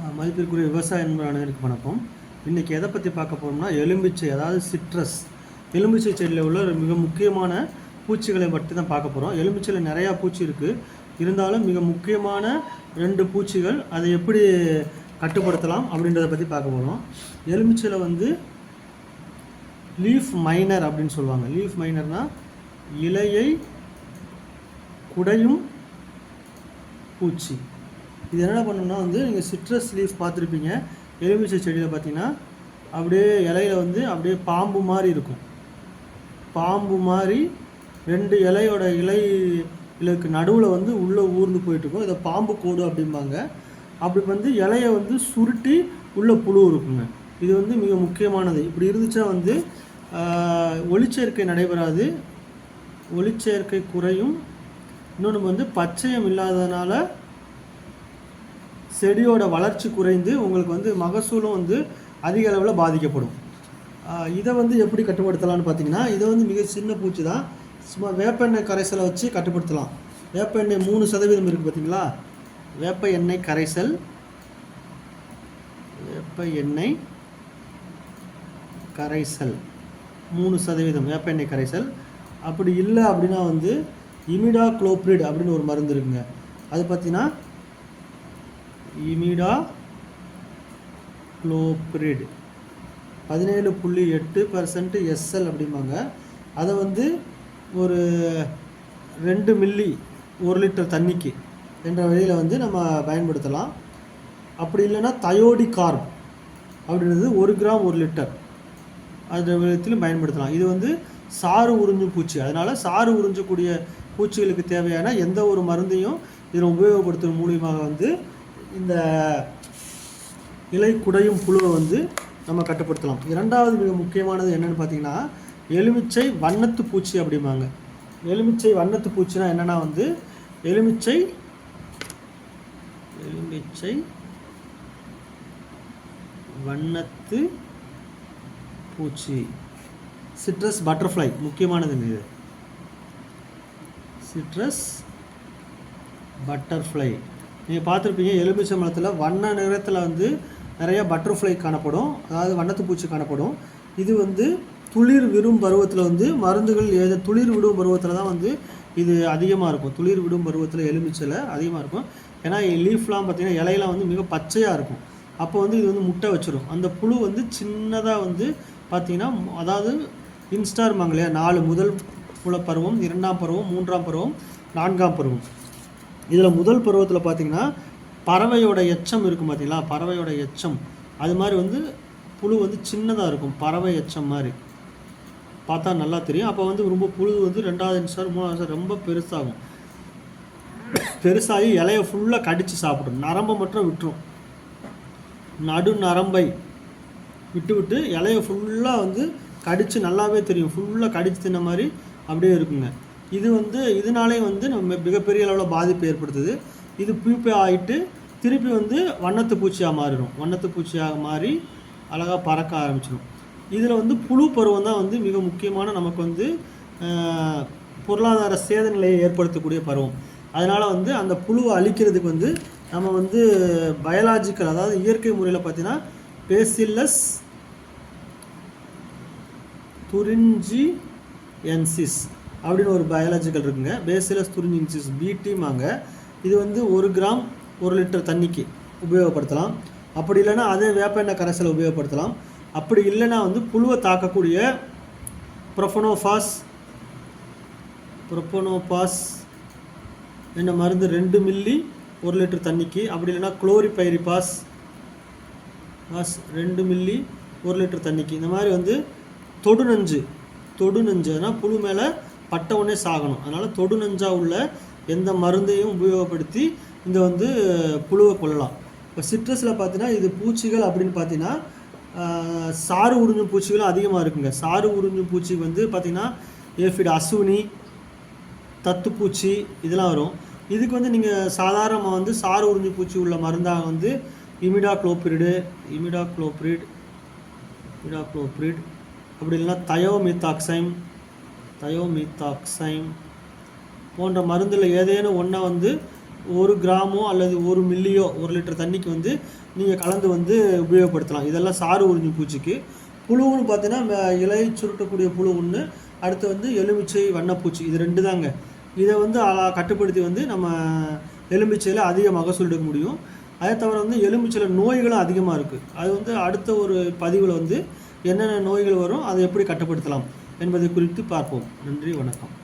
மதிப்பிற்குரிய விவசாய அன்பர்களுக்கு வணக்கம். இன்றைக்கி எதை பற்றி பார்க்க போகிறோம்னா எலும்பிச்சை அதாவது சிட்ரஸ். எலும்பிச்சை செடியில் உள்ள ஒரு மிக முக்கியமான பூச்சிகளை பற்றி தான் பார்க்க போகிறோம் எலும்பிச்சையில் நிறையா பூச்சி இருக்குது இருந்தாலும் மிக முக்கியமான ரெண்டு பூச்சிகள் அதை எப்படி கட்டுப்படுத்தலாம் அப்படின்றத பற்றி பார்க்க போகிறோம் எலுமிச்சையில் வந்து லீஃப் மைனர் அப்படின்னு சொல்லுவாங்க. லீஃப் மைனர்னால் இலையை குடையும் பூச்சி. இது என்ன பண்ணணும்னா வந்து நீங்கள் சிட்ரஸ் லீஃப் பார்த்துருப்பீங்க. எலுமிச்சை செடியில் பார்த்தீங்கன்னா அப்படியே இலையில வந்து அப்படியே பாம்பு மாதிரி இருக்கும். பாம்பு மாதிரி ரெண்டு இலையோட இலை இலக்கு நடுவில் வந்து உள்ளே ஊர்ந்து போயிட்டுருக்கும் இதை பாம்பு கோடு அப்படிம்பாங்க. அப்படி வந்து இலையை வந்து சுருட்டி உள்ளே புழு இருக்குங்க. இது வந்து மிக முக்கியமானது. இப்படி இருந்துச்சா வந்து ஒளிச்சேர்க்கை நடைபெறாது. ஒளிச்சேர்க்கை குறையும். இன்னொன்று வந்து பச்சையம் இல்லாததுனால செடியோட வளர்ச்சி குறைந்து உங்களுக்கு வந்து மகசூலும் வந்து அதிக அளவில் பாதிக்கப்படும். இதை வந்து எப்படி கட்டுப்படுத்தலாம்னு பார்த்தீங்கன்னா இதை வந்து மிக சின்ன பூச்சி தான். சும்மா வேப்பெண்ணெய் கரைசலை வச்சு கட்டுப்படுத்தலாம். வேப்ப எண்ணெய் மூணு சதவீதம் இருக்குது பார்த்தீங்களா? வேப்ப எண்ணெய் கரைசல் வேப்ப எண்ணெய் கரைசல். மூணு சதவீதம் வேப்ப எண்ணெய் கரைசல். அப்படி இல்லை அப்படின்னா வந்து இமிடா குளோப்ரிட் அப்படின்னு ஒரு மருந்து இருக்குங்க. அது பார்த்தீங்கன்னா இமிடா குளோப்ரிட். பதினேழு புள்ளி எட்டு பர்சன்ட் எஸ்எல் அப்படிம்பாங்க. அதை வந்து ஒரு ரெண்டு மில்லி ஒரு லிட்டர் தண்ணிக்கு என்ற வழியில் வந்து நம்ம பயன்படுத்தலாம். அப்படி இல்லைன்னா தயோடி கார்ப் அப்படின்றது ஒரு கிராம் ஒரு லிட்டர் அந்த விதத்திலும் பயன்படுத்தலாம். இது வந்து சாறு உறிஞ்சும் பூச்சி. அதனால் சாறு உறிஞ்சக்கூடிய பூச்சிகளுக்கு தேவையான எந்த ஒரு மருந்தையும் இதில் உபயோகப்படுத்துவதன் மூலியமாக வந்து இந்த இலை குடையும் புழுவை வந்து நம்ம கட்டுப்படுத்தலாம். இரண்டாவது மிக முக்கியமானது என்னென்னு பார்த்தீங்கன்னா எலுமிச்சை வண்ணத்து பூச்சி அப்படிம்பாங்க. எலுமிச்சை வண்ணத்து பூச்சினா என்னன்னா வந்து எலுமிச்சை எலுமிச்சை வண்ணத்து பூச்சி. சிட்ரஸ் பட்டர்ஃப்ளை முக்கியமானது இது. Citrus butterfly. நீங்கள் பார்த்துருப்பீங்க எலுமிச்சை மரத்தில் வண்ண நிறத்தில் வந்து நிறைய பட்டர்ஃப்ளை காணப்படும். அதாவது வண்ணத்து பூச்சி காணப்படும். இது வந்து துளிர் விடும் பருவத்தில் வந்து மருந்துகள் ஏத துளிர் விடும் பருவத்தில் தான் வந்து இது அதிகமாக இருக்கும். துளிர் விடும் பருவத்தில் எலுமிச்சையில் அதிகமாக இருக்கும். ஏன்னா லீஃப்லாம் பார்த்தீங்கன்னா இலையெல்லாம் வந்து மிக பச்சையாக இருக்கும். அப்போ வந்து இது வந்து முட்டை வச்சிடும் அந்த புழு வந்து சின்னதாக வந்து பார்த்தீங்கன்னா அதாவது இன்ஸ்டார்மாங்க இல்லையா நாலு முதல் புல பருவம் இரண்டாம் பருவம் மூன்றாம் பருவம் நான்காம் பருவம். இதில் முதல் பருவத்தில் பார்த்தீங்கன்னா பறவையோட எச்சம் இருக்கும் பார்த்திங்களா பறவையோட எச்சம். அது மாதிரி வந்து புழு வந்து சின்னதாக இருக்கும். பறவை எச்சம் மாதிரி. பார்த்தா நல்லா தெரியும். அப்போ வந்து ரொம்ப புழு வந்து ரெண்டாவது நிமிஷம் மூணாவது நிமிஷம் ரொம்ப பெருசாகும். பெருசாகி இலையை ஃபுல்லாக கடித்து சாப்பிடும். நரம்பை மட்டும் விட்டுரும். நடு நரம்பை விட்டு விட்டு இலையை ஃபுல்லாக வந்து கடித்து நல்லாவே தெரியும். ஃபுல்லாக கடித்து தின்ன மாதிரி அப்படியே இருக்குங்க. இது வந்து இதனாலே வந்து நம்ம மிகப்பெரிய அளவில் பாதிப்பு ஏற்படுத்துது. இது பியூப்பே ஆகிட்டு திருப்பி வந்து வண்ணத்து பூச்சியாக மாறிடும். வண்ணத்து பூச்சியாக மாறி அழகாக பறக்க ஆரம்பிச்சிடும். இதில் வந்து புழு பருவம் தான் வந்து மிக முக்கியமான நமக்கு வந்து பொருளாதார சேத நிலையை ஏற்படுத்தக்கூடிய பருவம். அதனால் வந்து அந்த புழுவை அழிக்கிறதுக்கு வந்து நம்ம வந்து பயாலாஜிக்கல் அதாவது இயற்கை முறையில் பார்த்தீங்கன்னா பேசில்லஸ் துரிஞ்சி என்சிஸ். அப்படின்னு ஒரு பயாலஜிக்கல் இருக்குங்க. பேசிலஸ் துரிஞ்சின்சிஸ் பிடிமாங்க இது வந்து ஒரு கிராம் ஒரு லிட்டர் தண்ணிக்கு உபயோகப்படுத்தலாம். அப்படி இல்லைன்னா அதே வேப்ப எண்ணெய் கரைசலை உபயோகப்படுத்தலாம். அப்படி இல்லைன்னா வந்து புழுவை தாக்கக்கூடிய ப்ரொஃபனோஃபாஸ் ப்ரொப்பனோபாஸ் என்ன மருந்து ரெண்டு மில்லி ஒரு லிட்டர் தண்ணிக்கு. அப்படி இல்லைன்னா குளோரிபைரிபாஸ் பாஸ் ரெண்டு மில்லி ஒரு லிட்டர் தண்ணிக்கு. இந்த மாதிரி வந்து தொடு நஞ்சு தொடு நஞ்சு அதனால் புழு மேலே பட்டவுடனே சாகணும். அதனால் தொடு நஞ்சாக உள்ள எந்த மருந்தையும் உபயோகப்படுத்தி இந்த வந்து புழுவை கொள்ளலாம். இப்போ சிட்ரஸில் பார்த்தீங்கன்னா இது பூச்சிகள் அப்படின்னு பார்த்தீங்கன்னா சாறு உறிஞ்சும் பூச்சிகளும் அதிகமாக இருக்குங்க. சாறு உறிஞ்சும் பூச்சி வந்து பார்த்திங்கன்னா ஏஃபிட் அசுவினி தத்துப்பூச்சி இதெல்லாம் வரும். இதுக்கு வந்து நீங்கள் சாதாரணமாக வந்து சாறு உறிஞ்சு பூச்சி உள்ள மருந்தாக வந்து இமிடா குளோப்ரிடு இமிடா குளோப்ரிட் இமிடா குளோப்ரிட் அப்படி இல்லைன்னா தயோமித்தாக்சைம் தயோமித்தாக்சைம் போன்ற மருந்தில் ஏதேனும் ஒன்றை வந்து ஒரு கிராமோ அல்லது ஒரு மில்லியோ ஒரு லிட்டர் தண்ணிக்கு வந்து நீங்கள் கலந்து வந்து உபயோகப்படுத்தலாம். இதெல்லாம் சாறு உறிஞ்சி பூச்சிக்கு. புழுவுன்னு பார்த்தீங்கன்னா இலையை இலை சுருட்டக்கூடிய புழு ஒன்று அடுத்து வந்து எலுமிச்சை வண்ணப்பூச்சி. இது ரெண்டு தாங்க. இதை வந்து கட்டுப்படுத்தி வந்து நம்ம எலுமிச்சையில் அதிக மகசூல் எடுக்க முடியும். அதே தவிர வந்து எலுமிச்சையில் நோய்களும் அதிகமாக இருக்குது அது வந்து அடுத்த ஒரு பதிவில் வந்து என்னென்ன நோய்கள் வரும் அதை எப்படி கட்டுப்படுத்தலாம். என்பது குறித்து பார்ப்போம். நன்றி வணக்கம்.